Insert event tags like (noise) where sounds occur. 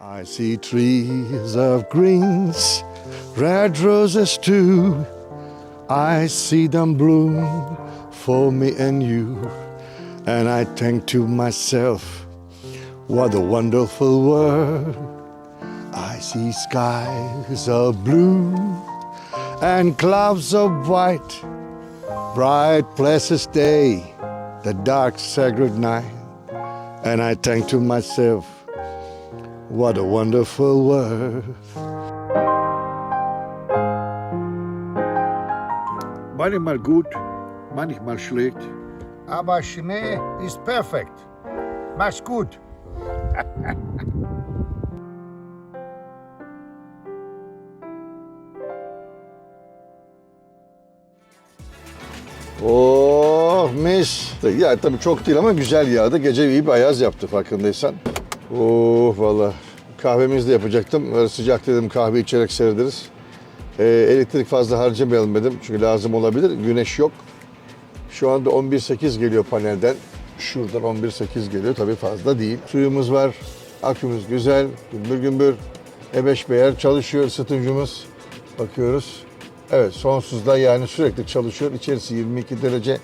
I see trees of greens, red roses too. I see them bloom for me and you. And I think to myself, what a wonderful world. I see skies of blue and clouds of white, bright, blessed day, the dark, sacred night. And I think to myself, what a wonderful world. Manchmal gut, manchmal schlecht. Aber Schnee ist perfekt. Mach's gut. (laughs) Oh mis. Ya tabii çok değil ama güzel yağdı. Gece iyi bir ayaz yaptı farkındaysan. Oh valla. Kahvemizi de yapacaktım. Böyle sıcak dedim kahve içerek seyrederiz. Ee, elektrik fazla harcamayalım dedim. Çünkü lazım olabilir. Güneş yok. Şu anda 11.8 geliyor panelden. Şuradan 11.8 geliyor. Tabii fazla değil. Suyumuz var. Akümüz güzel. Gümbür gümbür. E5 beyer çalışıyor ısıtıcımız. Bakıyoruz. Evet sonsuzda yani sürekli çalışıyor. İçerisi 22 derece.